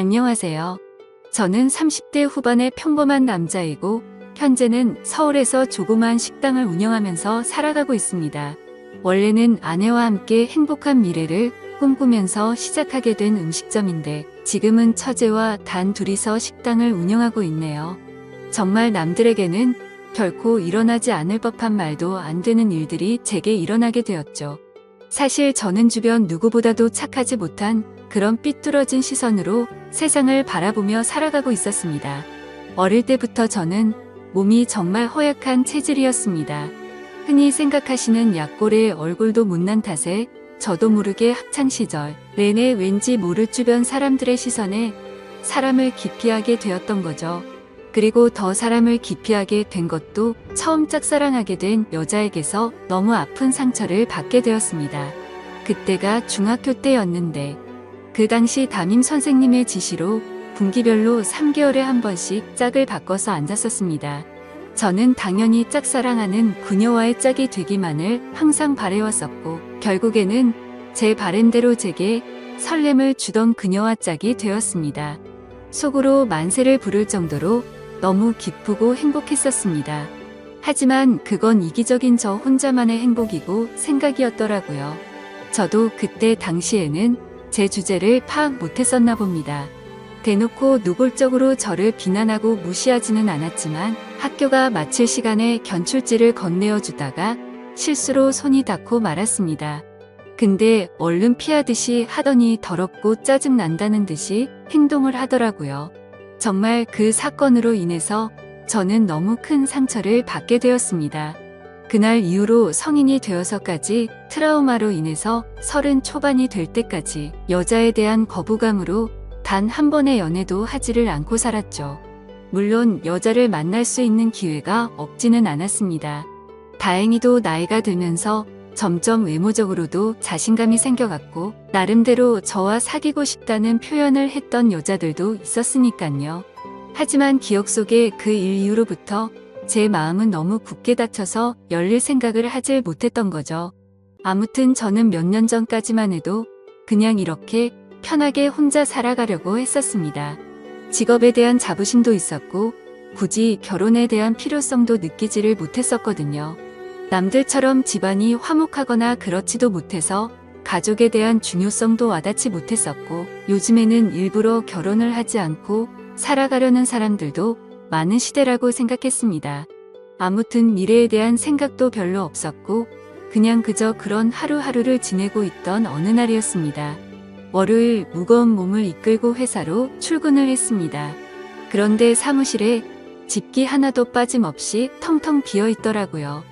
안녕하세요. 저는 30대 후반의 평범한 남자이고 현재는 서울에서 조그마한 식당을 운영하면서 살아가고 있습니다. 원래는 아내와 함께 행복한 미래를 꿈꾸면서 시작하게 된 음식점인데 지금은 처제와 단 둘이서 식당을 운영하고 있네요. 정말 남들에게는 결코 일어나지 않을 법한 말도 안 되는 일들이 제게 일어나게 되었죠. 사실 저는 주변 누구보다도 착하지 못한 그런 삐뚤어진 시선으로 세상을 바라보며 살아가고 있었습니다. 어릴 때부터 저는 몸이 정말 허약한 체질이었습니다. 흔히 생각하시는 약골의 얼굴도 못난 탓에 저도 모르게 학창시절 내내 왠지 모를 주변 사람들의 시선에 사람을 기피하게 되었던 거죠. 그리고 더 사람을 기피하게 된 것도 처음 짝사랑하게 된 여자에게서 너무 아픈 상처를 받게 되었습니다. 그때가 중학교 때였는데 그 당시 담임 선생님의 지시로 분기별로 3개월에 한 번씩 짝을 바꿔서 앉았었습니다. 저는 당연히 짝사랑하는 그녀와의 짝이 되기만을 항상 바래왔었고 결국에는 제 바램대로 제게 설렘을 주던 그녀와 짝이 되었습니다. 속으로 만세를 부를 정도로 너무 기쁘고 행복했었습니다. 하지만 그건 이기적인 저 혼자만의 행복이고 생각이었더라고요. 저도 그때 당시에는 제 주제를 파악 못했었나 봅니다. 대놓고 노골적으로 저를 비난하고 무시하지는 않았지만 학교가 마칠 시간에 견출지를 건네어 주다가 실수로 손이 닿고 말았습니다. 근데 얼른 피하듯이 하더니 더럽고 짜증 난다는 듯이 행동을 하더라고요. 정말 그 사건으로 인해서 저는 너무 큰 상처를 받게 되었습니다. 그날 이후로 성인이 되어서까지 트라우마로 인해서 서른 초반이 될 때까지 여자에 대한 거부감으로 단 한 번의 연애도 하지를 않고 살았죠. 물론 여자를 만날 수 있는 기회가 없지는 않았습니다. 다행히도 나이가 들면서 점점 외모적으로도 자신감이 생겨갔고 나름대로 저와 사귀고 싶다는 표현을 했던 여자들도 있었으니까요. 하지만 기억 속에 그 일 이후로부터 제 마음은 너무 굳게 닫혀서 열릴 생각을 하질 못했던 거죠. 아무튼 저는 몇 년 전까지만 해도 그냥 이렇게 편하게 혼자 살아가려고 했었습니다. 직업에 대한 자부심도 있었고 굳이 결혼에 대한 필요성도 느끼지를 못했었거든요. 남들처럼 집안이 화목하거나 그렇지도 못해서 가족에 대한 중요성도 와닿지 못했었고 요즘에는 일부러 결혼을 하지 않고 살아가려는 사람들도 많은 시대라고 생각했습니다. 아무튼 미래에 대한 생각도 별로 없었고 그냥 그저 그런 하루하루를 지내고 있던 어느 날이었습니다. 월요일 무거운 몸을 이끌고 회사로 출근을 했습니다. 그런데 사무실에 집기 하나도 빠짐없이 텅텅 비어 있더라고요.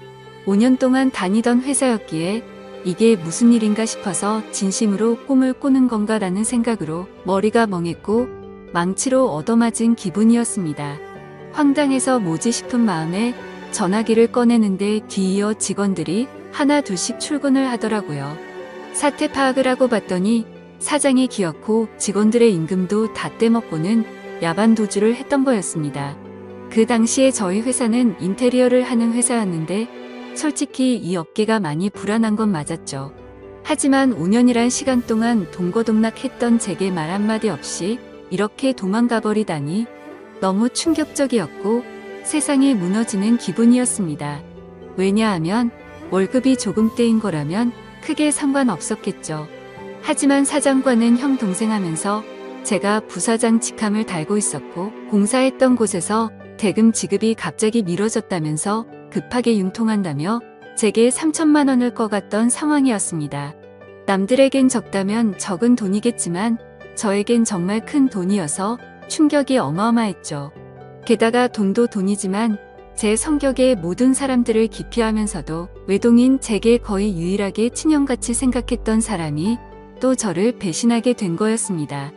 5년 동안 다니던 회사였기에 이게 무슨 일인가 싶어서 진심으로 꿈을 꾸는 건가라는 생각으로 머리가 멍했고 망치로 얻어맞은 기분이었습니다. 황당해서 뭐지 싶은 마음에 전화기를 꺼내는데 뒤이어 직원들이 하나 둘씩 출근을 하더라고요. 사태 파악을 하고 봤더니 사장이 기어코 직원들의 임금도 다 떼먹고는 야반 도주를 했던 거였습니다. 그 당시에 저희 회사는 인테리어를 하는 회사였는데 솔직히 이 업계가 많이 불안한 건 맞았죠. 하지만 5년이란 시간 동안 동고동락했던 제게 말 한마디 없이 이렇게 도망가 버리다니 너무 충격적이었고 세상이 무너지는 기분이었습니다. 왜냐하면 월급이 조금 떼인 거라면 크게 상관없었겠죠. 하지만 사장과는 형 동생 하면서 제가 부사장 직함을 달고 있었고 공사했던 곳에서 대금 지급이 갑자기 미뤄졌다면서 급하게 융통한다며 제게 3천만 원을 꺼갔던 상황이었습니다. 남들에겐 적다면 적은 돈이겠지만 저에겐 정말 큰 돈이어서 충격이 어마어마했죠. 게다가 돈도 돈이지만 제 성격에 모든 사람들을 기피하면서도 외동인 제게 거의 유일하게 친형같이 생각했던 사람이 또 저를 배신하게 된 거였습니다.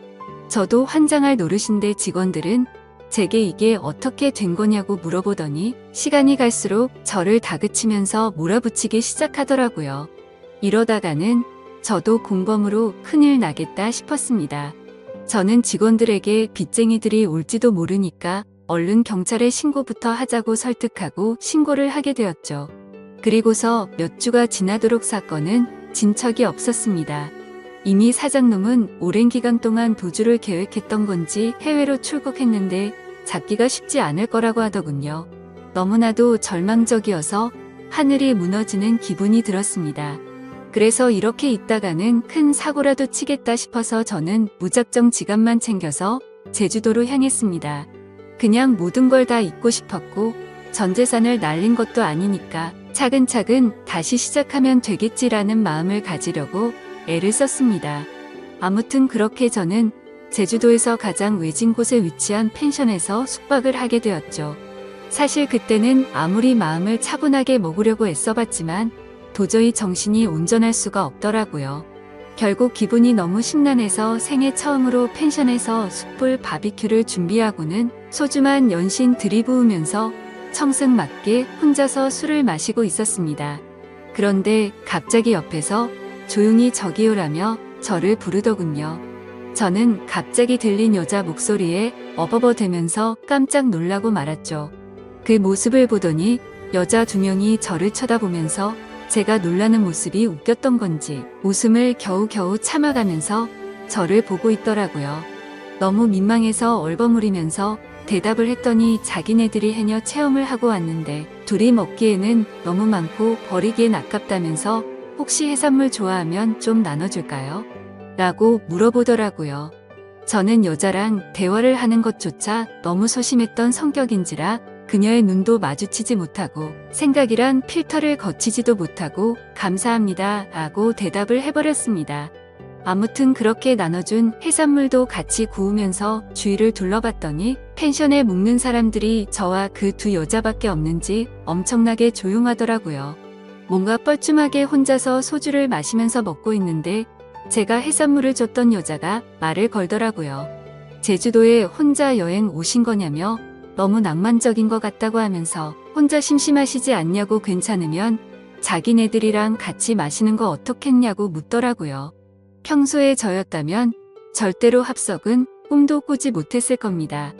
저도 환장할 노릇인데 직원들은 제게 이게 어떻게 된 거냐고 물어보더니 시간이 갈수록 저를 다그치면서 몰아붙이기 시작하더라고요. 이러다가는 저도 공범으로 큰일 나겠다 싶었습니다. 저는 직원들에게 빚쟁이들이 올지도 모르니까 얼른 경찰에 신고부터 하자고 설득하고 신고를 하게 되었죠. 그리고서 몇 주가 지나도록 사건은 진척이 없었습니다. 이미 사장놈은 오랜 기간 동안 도주를 계획했던 건지 해외로 출국했는데 잡기가 쉽지 않을 거라고 하더군요. 너무나도 절망적이어서 하늘이 무너지는 기분이 들었습니다. 그래서 이렇게 있다가는 큰 사고라도 치겠다 싶어서 저는 무작정 지갑만 챙겨서 제주도로 향했습니다. 그냥 모든 걸 다 잊고 싶었고 전 재산을 날린 것도 아니니까 차근차근 다시 시작하면 되겠지라는 마음을 가지려고 애를 썼습니다. 아무튼 그렇게 저는 제주도에서 가장 외진 곳에 위치한 펜션에서 숙박을 하게 되었죠. 사실 그때는 아무리 마음을 차분하게 먹으려고 애써봤지만 도저히 정신이 온전할 수가 없더라고요. 결국 기분이 너무 심란해서 생애 처음으로 펜션에서 숯불 바비큐를 준비하고는 소주만 연신 들이부으면서 청승 맞게 혼자서 술을 마시고 있었습니다. 그런데 갑자기 옆에서 조용히 저기요라며 저를 부르더군요. 저는 갑자기 들린 여자 목소리에 어버버되면서 깜짝 놀라고 말았죠. 그 모습을 보더니 여자 두 명이 저를 쳐다보면서 제가 놀라는 모습이 웃겼던 건지 웃음을 겨우겨우 참아가면서 저를 보고 있더라고요. 너무 민망해서 얼버무리면서 대답을 했더니 자기네들이 해녀 체험을 하고 왔는데 둘이 먹기에는 너무 많고 버리기엔 아깝다면서 혹시 해산물 좋아하면 좀 나눠줄까요? 라고 물어보더라고요. 저는 여자랑 대화를 하는 것조차 너무 소심했던 성격인지라 그녀의 눈도 마주치지 못하고 생각이란 필터를 거치지도 못하고 감사합니다 라고 대답을 해버렸습니다. 아무튼 그렇게 나눠준 해산물도 같이 구우면서 주위를 둘러봤더니 펜션에 묵는 사람들이 저와 그 두 여자밖에 없는지 엄청나게 조용하더라고요. 뭔가 뻘쭘하게 혼자서 소주를 마시면서 먹고 있는데 제가 해산물을 줬던 여자가 말을 걸더라고요. 제주도에 혼자 여행 오신 거냐며 너무 낭만적인 것 같다고 하면서 혼자 심심하시지 않냐고 괜찮으면 자기네들이랑 같이 마시는 거 어떻겠냐고 묻더라고요. 평소에 저였다면 절대로 합석은 꿈도 꾸지 못했을 겁니다.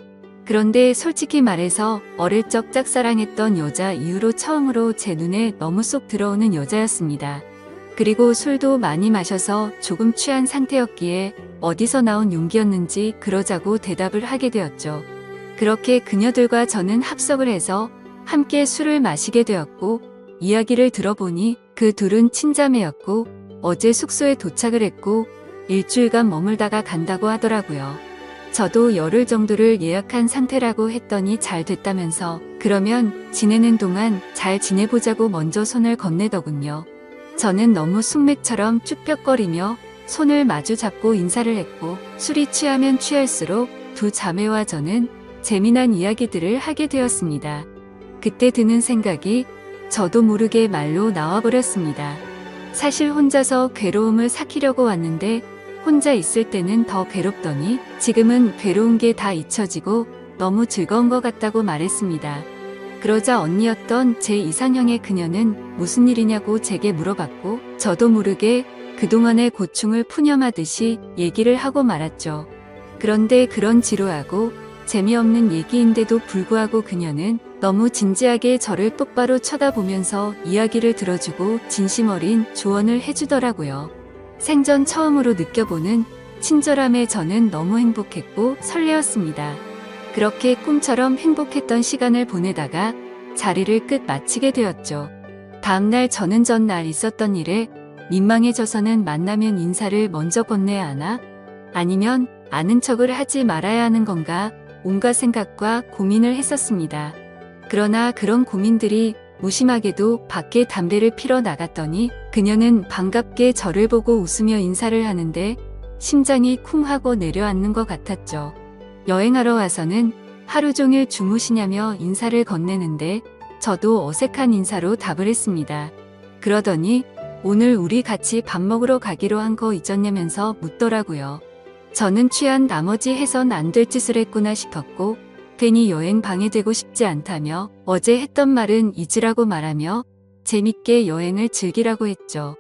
그런데 솔직히 말해서 어릴 적 짝사랑했던 여자 이후로 처음으로 제 눈에 너무 쏙 들어오는 여자였습니다. 그리고 술도 많이 마셔서 조금 취한 상태였기에 어디서 나온 용기였는지 그러자고 대답을 하게 되었죠. 그렇게 그녀들과 저는 합석을 해서 함께 술을 마시게 되었고 이야기를 들어보니 그 둘은 친자매였고 어제 숙소에 도착을 했고 일주일간 머물다가 간다고 하더라고요. 저도 열흘 정도를 예약한 상태라고 했더니 잘 됐다면서 그러면 지내는 동안 잘 지내보자고 먼저 손을 건네더군요. 저는 너무 숙맥처럼 쭈뼛거리며 손을 마주 잡고 인사를 했고 술이 취하면 취할수록 두 자매와 저는 재미난 이야기들을 하게 되었습니다. 그때 드는 생각이 저도 모르게 말로 나와버렸습니다. 사실 혼자서 괴로움을 삭히려고 왔는데 혼자 있을 때는 더 괴롭더니 지금은 괴로운 게 다 잊혀지고 너무 즐거운 것 같다고 말했습니다. 그러자 언니였던 제 이상형의 그녀는 무슨 일이냐고 제게 물어봤고 저도 모르게 그동안의 고충을 푸념하듯이 얘기를 하고 말았죠. 그런데 그런 지루하고 재미없는 얘기인데도 불구하고 그녀는 너무 진지하게 저를 똑바로 쳐다보면서 이야기를 들어주고 진심 어린 조언을 해주더라고요. 생전 처음으로 느껴보는 친절함에 저는 너무 행복했고 설레었습니다. 그렇게 꿈처럼 행복했던 시간을 보내다가 자리를 끝 마치게 되었죠. 다음날 저는 전날 있었던 일에 민망해져서는 만나면 인사를 먼저 건네야 하나? 아니면 아는 척을 하지 말아야 하는 건가? 온갖 생각과 고민을 했었습니다. 그러나 그런 고민들이 무심하게도 밖에 담배를 피러 나갔더니 그녀는 반갑게 저를 보고 웃으며 인사를 하는데 심장이 쿵 하고 내려앉는 것 같았죠. 여행하러 와서는 하루 종일 주무시냐며 인사를 건네는데 저도 어색한 인사로 답을 했습니다. 그러더니 오늘 우리 같이 밥 먹으러 가기로 한 거 잊었냐면서 묻더라고요. 저는 취한 나머지 해선 안 될 짓을 했구나 싶었고 괜히 여행 방해되고 싶지 않다며 어제 했던 말은 잊으라고 말하며 재밌게 여행을 즐기라고 했죠.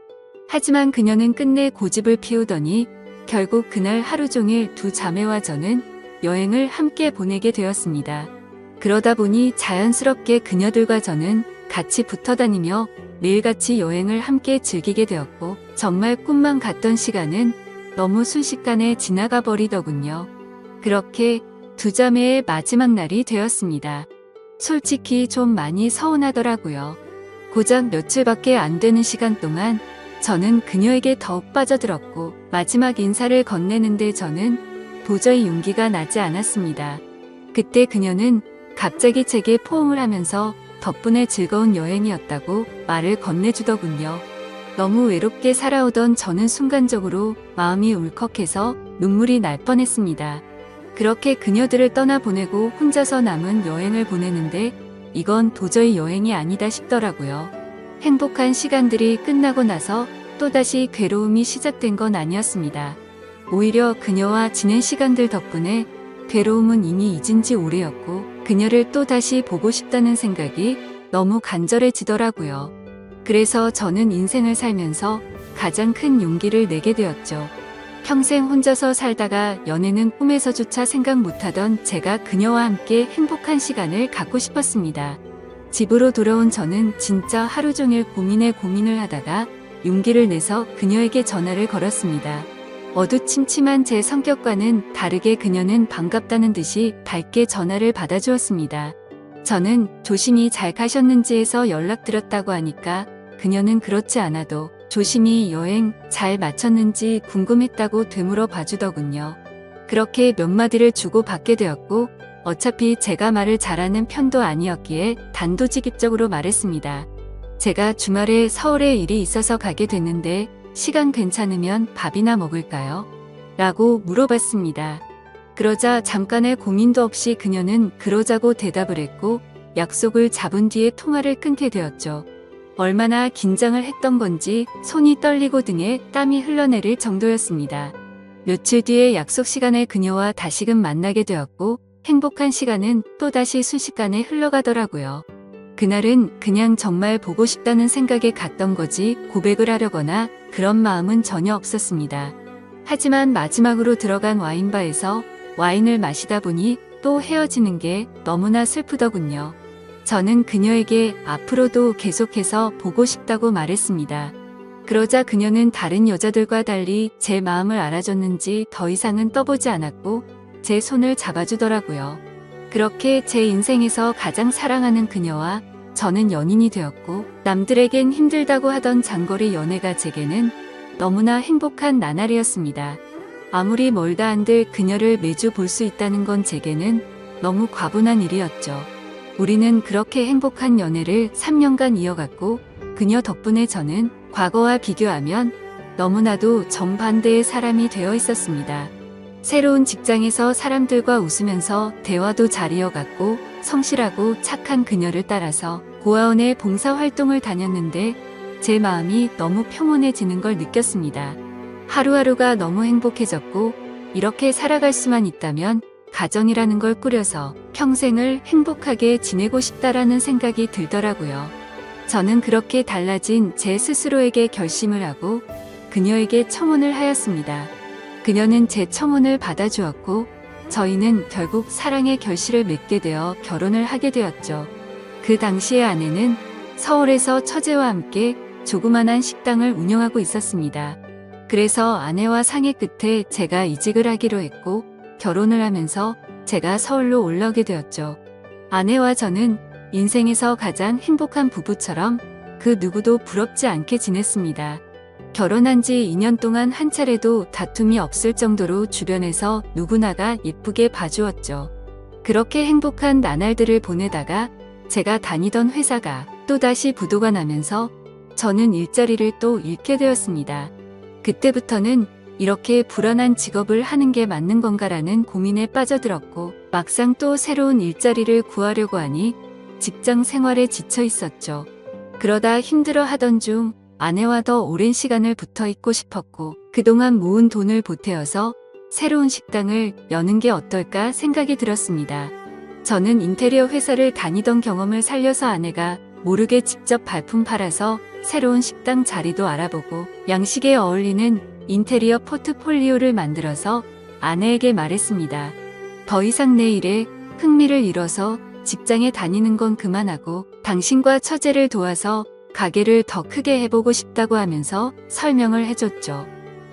하지만 그녀는 끝내 고집을 피우더니 결국 그날 하루 종일 두 자매와 저는 여행을 함께 보내게 되었습니다. 그러다 보니 자연스럽게 그녀들과 저는 같이 붙어 다니며 매일같이 여행을 함께 즐기게 되었고 정말 꿈만 같던 시간은 너무 순식간에 지나가 버리더군요. 그렇게 두 자매의 마지막 날이 되었습니다. 솔직히 좀 많이 서운하더라고요. 고작 며칠밖에 안 되는 시간 동안 저는 그녀에게 더욱 빠져들었고 마지막 인사를 건네는데 저는 도저히 용기가 나지 않았습니다. 그때 그녀는 갑자기 제게 포옹을 하면서 덕분에 즐거운 여행이었다고 말을 건네주더군요. 너무 외롭게 살아오던 저는 순간적으로 마음이 울컥해서 눈물이 날 뻔했습니다. 그렇게 그녀들을 떠나보내고 혼자서 남은 여행을 보내는데 이건 도저히 여행이 아니다 싶더라고요. 행복한 시간들이 끝나고 나서 또다시 괴로움이 시작된 건 아니었습니다. 오히려 그녀와 지낸 시간들 덕분에 괴로움은 이미 잊은 지 오래였고 그녀를 또다시 보고 싶다는 생각이 너무 간절해지더라고요. 그래서 저는 인생을 살면서 가장 큰 용기를 내게 되었죠. 평생 혼자서 살다가 연애는 꿈에서조차 생각 못하던 제가 그녀와 함께 행복한 시간을 갖고 싶었습니다. 집으로 돌아온 저는 진짜 하루 종일 고민에 고민을 하다가 용기를 내서 그녀에게 전화를 걸었습니다. 어두침침한 제 성격과는 다르게 그녀는 반갑다는 듯이 밝게 전화를 받아주었습니다. 저는 조심히 잘 가셨는지 해서 연락드렸다고 하니까 그녀는 그렇지 않아도 조심히 여행 잘 마쳤는지 궁금했다고 되물어 봐주더군요. 그렇게 몇 마디를 주고 받게 되었고 어차피 제가 말을 잘하는 편도 아니었기에 단도직입적으로 말했습니다. 제가 주말에 서울에 일이 있어서 가게 됐는데 시간 괜찮으면 밥이나 먹을까요? 라고 물어봤습니다. 그러자 잠깐의 고민도 없이 그녀는 그러자고 대답을 했고 약속을 잡은 뒤에 통화를 끊게 되었죠. 얼마나 긴장을 했던 건지 손이 떨리고 등에 땀이 흘러내릴 정도였습니다. 며칠 뒤에 약속 시간에 그녀와 다시금 만나게 되었고 행복한 시간은 또다시 순식간에 흘러가더라고요. 그날은 그냥 정말 보고 싶다는 생각에 갔던 거지 고백을 하려거나 그런 마음은 전혀 없었습니다. 하지만 마지막으로 들어간 와인바에서 와인을 마시다 보니 또 헤어지는 게 너무나 슬프더군요. 저는 그녀에게 앞으로도 계속해서 보고 싶다고 말했습니다. 그러자 그녀는 다른 여자들과 달리 제 마음을 알아줬는지 더 이상은 떠보지 않았고 제 손을 잡아주더라고요. 그렇게 제 인생에서 가장 사랑하는 그녀와 저는 연인이 되었고 남들에겐 힘들다고 하던 장거리 연애가 제게는 너무나 행복한 나날이었습니다. 아무리 멀다 한들 그녀를 매주 볼 수 있다는 건 제게는 너무 과분한 일이었죠. 우리는 그렇게 행복한 연애를 3년간 이어갔고 그녀 덕분에 저는 과거와 비교하면 너무나도 정반대의 사람이 되어 있었습니다. 새로운 직장에서 사람들과 웃으면서 대화도 잘 이어갔고 성실하고 착한 그녀를 따라서 고아원에 봉사활동을 다녔는데 제 마음이 너무 평온해지는 걸 느꼈습니다. 하루하루가 너무 행복해졌고 이렇게 살아갈 수만 있다면 가정이라는 걸 꾸려서 평생을 행복하게 지내고 싶다라는 생각이 들더라고요. 저는 그렇게 달라진 제 스스로에게 결심을 하고 그녀에게 청혼을 하였습니다. 그녀는 제 청혼을 받아주었고 저희는 결국 사랑의 결실을 맺게 되어 결혼을 하게 되었죠. 그 당시의 아내는 서울에서 처제와 함께 조그만한 식당을 운영하고 있었습니다. 그래서 아내와 상의 끝에 제가 이직을 하기로 했고 결혼을 하면서 제가 서울로 올라오게 되었죠. 아내와 저는 인생에서 가장 행복한 부부처럼 그 누구도 부럽지 않게 지냈습니다. 결혼한 지 2년 동안 한 차례도 다툼이 없을 정도로 주변에서 누구나가 예쁘게 봐주었죠. 그렇게 행복한 나날들을 보내다가 제가 다니던 회사가 또다시 부도가 나면서 저는 일자리를 또 잃게 되었습니다. 그때부터는 이렇게 불안한 직업을 하는 게 맞는 건가라는 고민에 빠져들었고 막상 또 새로운 일자리를 구하려고 하니 직장 생활에 지쳐 있었죠. 그러다 힘들어 하던 중 아내와 더 오랜 시간을 붙어 있고 싶었고 그동안 모은 돈을 보태어서 새로운 식당을 여는 게 어떨까 생각이 들었습니다. 저는 인테리어 회사를 다니던 경험을 살려서 아내가 모르게 직접 발품 팔아서 새로운 식당 자리도 알아보고 양식에 어울리는 인테리어 포트폴리오를 만들어서 아내에게 말했습니다. 더 이상 내 일에 흥미를 잃어서 직장에 다니는 건 그만하고 당신과 처제를 도와서 가게를 더 크게 해보고 싶다고 하면서 설명을 해줬죠.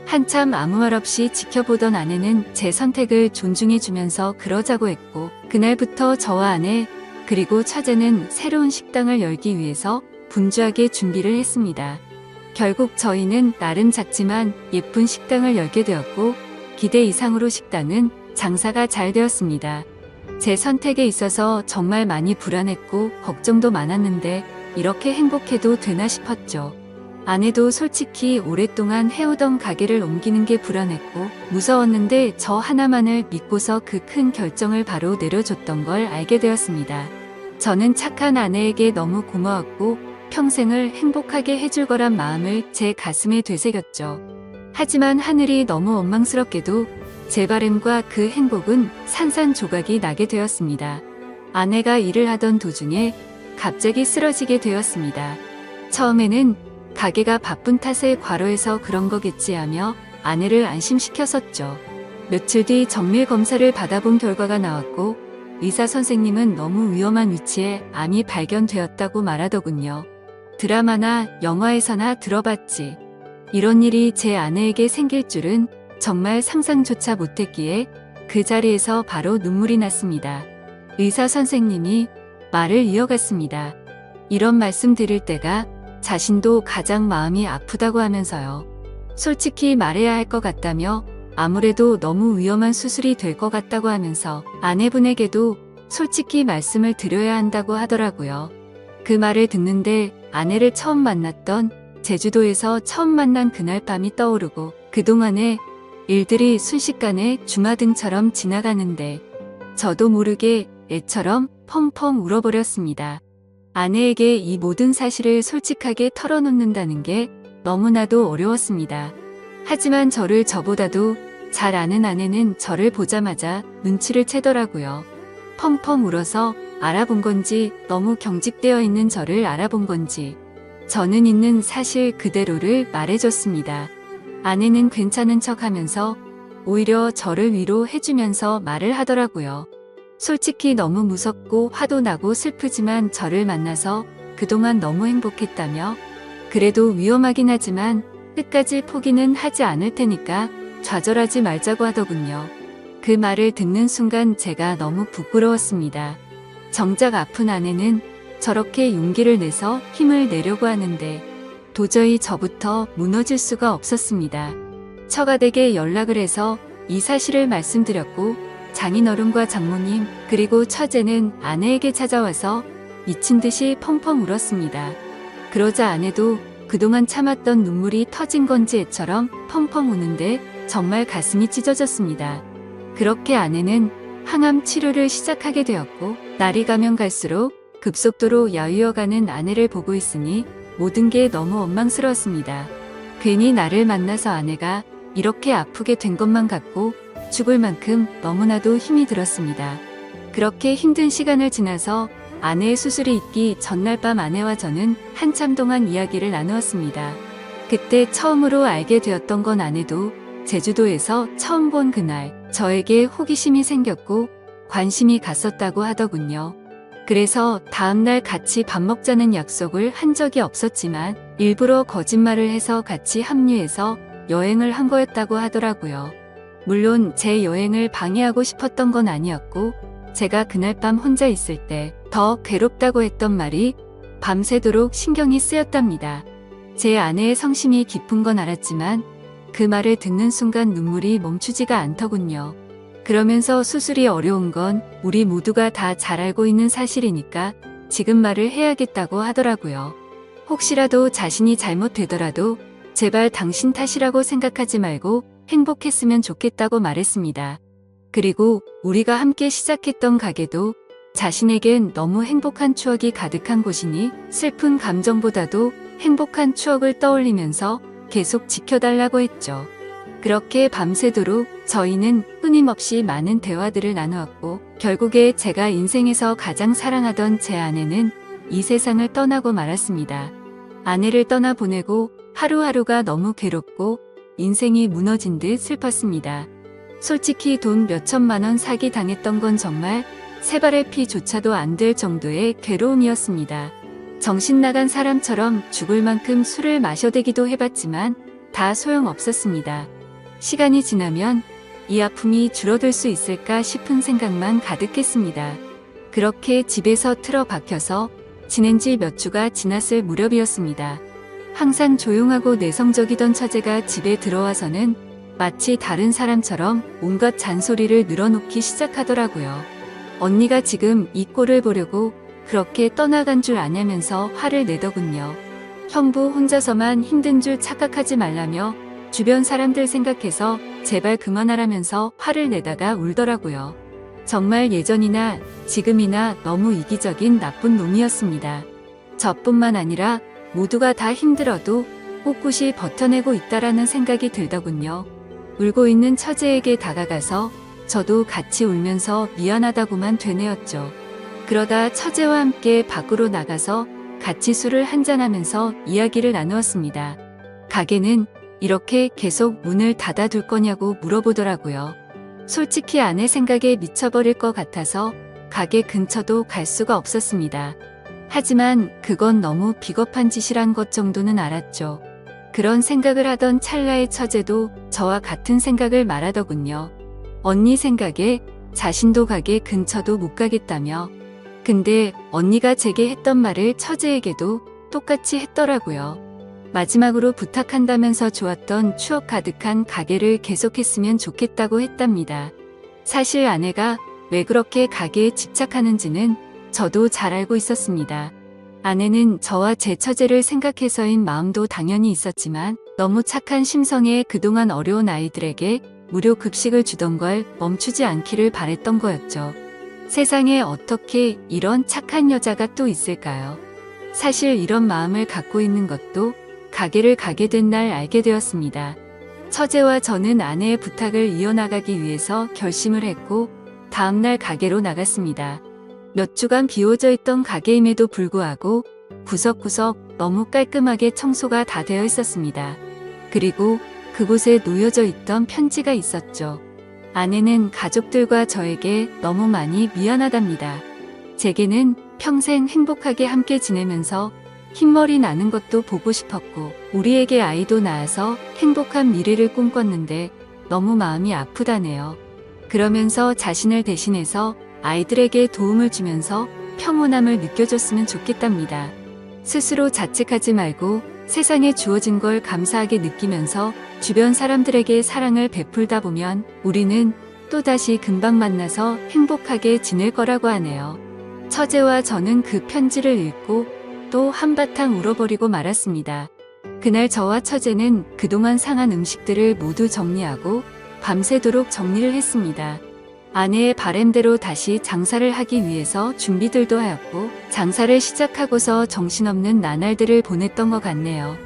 한참 아무 말 없이 지켜보던 아내는 제 선택을 존중해주면서 그러자고 했고, 그날부터 저와 아내, 그리고 처제는 새로운 식당을 열기 위해서 분주하게 준비를 했습니다. 결국 저희는 나름 작지만 예쁜 식당을 열게 되었고, 기대 이상으로 식당은 장사가 잘 되었습니다. 제 선택에 있어서 정말 많이 불안했고, 걱정도 많았는데, 이렇게 행복해도 되나 싶었죠. 아내도 솔직히 오랫동안 해오던 가게를 옮기는 게 불안했고 무서웠는데 저 하나만을 믿고서 그 큰 결정을 바로 내려줬던 걸 알게 되었습니다. 저는 착한 아내에게 너무 고마웠고 평생을 행복하게 해줄 거란 마음을 제 가슴에 되새겼죠. 하지만 하늘이 너무 원망스럽게도 제 바램과 그 행복은 산산조각이 나게 되었습니다. 아내가 일을 하던 도중에 갑자기 쓰러지게 되었습니다. 처음에는 가게가 바쁜 탓에 과로해서 그런 거겠지 하며 아내를 안심시켰었죠. 며칠 뒤 정밀 검사를 받아본 결과가 나왔고 의사 선생님은 너무 위험한 위치에 암이 발견되었다고 말하더군요. 드라마나 영화에서나 들어봤지. 이런 일이 제 아내에게 생길 줄은 정말 상상조차 못했기에 그 자리에서 바로 눈물이 났습니다. 의사 선생님이 말을 이어갔습니다. 이런 말씀 드릴 때가 자신도 가장 마음이 아프다고 하면서요. 솔직히 말해야 할 것 같다며 아무래도 너무 위험한 수술이 될 것 같다고 하면서 아내분에게도 솔직히 말씀을 드려야 한다고 하더라고요. 그 말을 듣는데 아내를 처음 만났던 제주도에서 처음 만난 그날 밤이 떠오르고 그동안의 일들이 순식간에 주마등처럼 지나가는데 저도 모르게 애처럼 펑펑 울어버렸습니다. 아내에게 이 모든 사실을 솔직하게 털어놓는다는 게 너무나도 어려웠습니다. 하지만 저를 저보다도 잘 아는 아내는 저를 보자마자 눈치를 채더라고요. 펑펑 울어서 알아본 건지 너무 경직되어 있는 저를 알아본 건지 저는 있는 사실 그대로를 말해줬습니다. 아내는 괜찮은 척 하면서 오히려 저를 위로해주면서 말을 하더라고요. 솔직히 너무 무섭고 화도 나고 슬프지만 저를 만나서 그동안 너무 행복했다며 그래도 위험하긴 하지만 끝까지 포기는 하지 않을 테니까 좌절하지 말자고 하더군요. 그 말을 듣는 순간 제가 너무 부끄러웠습니다. 정작 아픈 아내는 저렇게 용기를 내서 힘을 내려고 하는데 도저히 저부터 무너질 수가 없었습니다. 처가댁에 연락을 해서 이 사실을 말씀드렸고 장인어른과 장모님 그리고 처제는 아내에게 찾아와서 미친 듯이 펑펑 울었습니다. 그러자 아내도 그동안 참았던 눈물이 터진 건지 애처럼 펑펑 우는데 정말 가슴이 찢어졌습니다. 그렇게 아내는 항암 치료를 시작하게 되었고 날이 가면 갈수록 급속도로 야위어가는 아내를 보고 있으니 모든 게 너무 원망스러웠습니다. 괜히 나를 만나서 아내가 이렇게 아프게 된 것만 같고 죽을 만큼 너무나도 힘이 들었습니다. 그렇게 힘든 시간을 지나서 아내의 수술이 있기 전날 밤 아내와 저는 한참 동안 이야기를 나누었습니다. 그때 처음으로 알게 되었던 건 아내도 제주도에서 처음 본 그날 저에게 호기심이 생겼고 관심이 갔었다고 하더군요. 그래서 다음날 같이 밥 먹자는 약속을 한 적이 없었지만 일부러 거짓말을 해서 같이 합류해서 여행을 한 거였다고 하더라고요. 물론 제 여행을 방해하고 싶었던 건 아니었고 제가 그날 밤 혼자 있을 때 더 괴롭다고 했던 말이 밤새도록 신경이 쓰였답니다. 제 아내의 성심이 깊은 건 알았지만 그 말을 듣는 순간 눈물이 멈추지가 않더군요. 그러면서 수술이 어려운 건 우리 모두가 다 잘 알고 있는 사실이니까 지금 말을 해야겠다고 하더라고요. 혹시라도 자신이 잘못되더라도 제발 당신 탓이라고 생각하지 말고 행복했으면 좋겠다고 말했습니다. 그리고 우리가 함께 시작했던 가게도 자신에겐 너무 행복한 추억이 가득한 곳이니 슬픈 감정보다도 행복한 추억을 떠올리면서 계속 지켜달라고 했죠. 그렇게 밤새도록 저희는 끊임없이 많은 대화들을 나누었고 결국에 제가 인생에서 가장 사랑하던 제 아내는 이 세상을 떠나고 말았습니다. 아내를 떠나보내고 하루하루가 너무 괴롭고 인생이 무너진 듯 슬펐습니다. 솔직히 돈 몇천만 원 사기 당했던 건 정말 세 발의 피조차도 안 될 정도의 괴로움이었습니다. 정신 나간 사람처럼 죽을 만큼 술을 마셔대기도 해봤지만 다 소용없었습니다. 시간이 지나면 이 아픔이 줄어들 수 있을까 싶은 생각만 가득했습니다. 그렇게 집에서 틀어 박혀서 지낸 지 몇 주가 지났을 무렵이었습니다. 항상 조용하고 내성적이던 처제가 집에 들어와서는 마치 다른 사람처럼 온갖 잔소리를 늘어놓기 시작하더라고요. 언니가 지금 이 꼴을 보려고 그렇게 떠나간 줄 아냐면서 화를 내더군요. 형부 혼자서만 힘든 줄 착각하지 말라며 주변 사람들 생각해서 제발 그만하라면서 화를 내다가 울더라고요. 정말 예전이나 지금이나 너무 이기적인 나쁜 놈이었습니다. 저뿐만 아니라 모두가 다 힘들어도 꿋꿋이 버텨내고 있다라는 생각이 들더군요. 울고 있는 처제에게 다가가서 저도 같이 울면서 미안하다고만 되뇌었죠. 그러다 처제와 함께 밖으로 나가서 같이 술을 한잔하면서 이야기를 나누었습니다. 가게는 이렇게 계속 문을 닫아둘 거냐고 물어보더라고요. 솔직히 아내 생각에 미쳐버릴 것 같아서 가게 근처도 갈 수가 없었습니다. 하지만 그건 너무 비겁한 짓이란 것 정도는 알았죠. 그런 생각을 하던 찰나의 처제도 저와 같은 생각을 말하더군요. 언니 생각에 자신도 가게 근처도 못 가겠다며. 근데 언니가 제게 했던 말을 처제에게도 똑같이 했더라고요. 마지막으로 부탁한다면서 좋았던 추억 가득한 가게를 계속했으면 좋겠다고 했답니다. 사실 아내가 왜 그렇게 가게에 집착하는지는 저도 잘 알고 있었습니다. 아내는 저와 제 처제를 생각해서인 마음도 당연히 있었지만 너무 착한 심성에 그동안 어려운 아이들에게 무료 급식을 주던 걸 멈추지 않기를 바랬던 거였죠. 세상에 어떻게 이런 착한 여자가 또 있을까요? 사실 이런 마음을 갖고 있는 것도 가게를 가게 된 날 알게 되었습니다. 처제와 저는 아내의 부탁을 이어나가기 위해서 결심을 했고 다음날 가게로 나갔습니다. 몇 주간 비워져 있던 가게임에도 불구하고 구석구석 너무 깔끔하게 청소가 다 되어 있었습니다. 그리고 그곳에 놓여져 있던 편지가 있었죠. 아내는 가족들과 저에게 너무 많이 미안하답니다. 제게는 평생 행복하게 함께 지내면서 흰머리 나는 것도 보고 싶었고 우리에게 아이도 낳아서 행복한 미래를 꿈꿨는데 너무 마음이 아프다네요. 그러면서 자신을 대신해서 아이들에게 도움을 주면서 평온함을 느껴줬으면 좋겠답니다. 스스로 자책하지 말고 세상에 주어진 걸 감사하게 느끼면서 주변 사람들에게 사랑을 베풀다 보면 우리는 또다시 금방 만나서 행복하게 지낼 거라고 하네요. 처제와 저는 그 편지를 읽고 또 한바탕 울어버리고 말았습니다. 그날 저와 처제는 그동안 상한 음식들을 모두 정리하고 밤새도록 정리를 했습니다. 아내의 바램대로 다시 장사를 하기 위해서 준비들도 하였고 장사를 시작하고서 정신없는 나날들을 보냈던 것 같네요.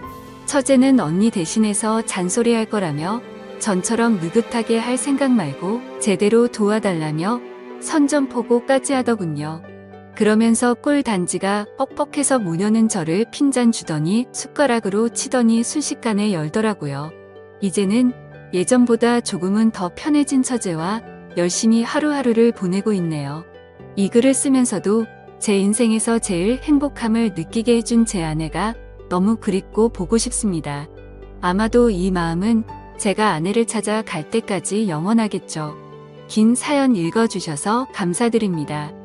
처제는 언니 대신해서 잔소리할 거라며 전처럼 느긋하게 할 생각 말고 제대로 도와달라며 선전포고까지 하더군요. 그러면서 꿀 단지가 뻑뻑해서 모녀는 저를 핀잔 주더니 숟가락으로 치더니 순식간에 열더라고요. 이제는 예전보다 조금은 더 편해진 처제와 열심히 하루하루를 보내고 있네요. 이 글을 쓰면서도 제 인생에서 제일 행복함을 느끼게 해준 제 아내가 너무 그립고 보고 싶습니다. 아마도 이 마음은 제가 아내를 찾아 갈 때까지 영원하겠죠. 긴 사연 읽어주셔서 감사드립니다.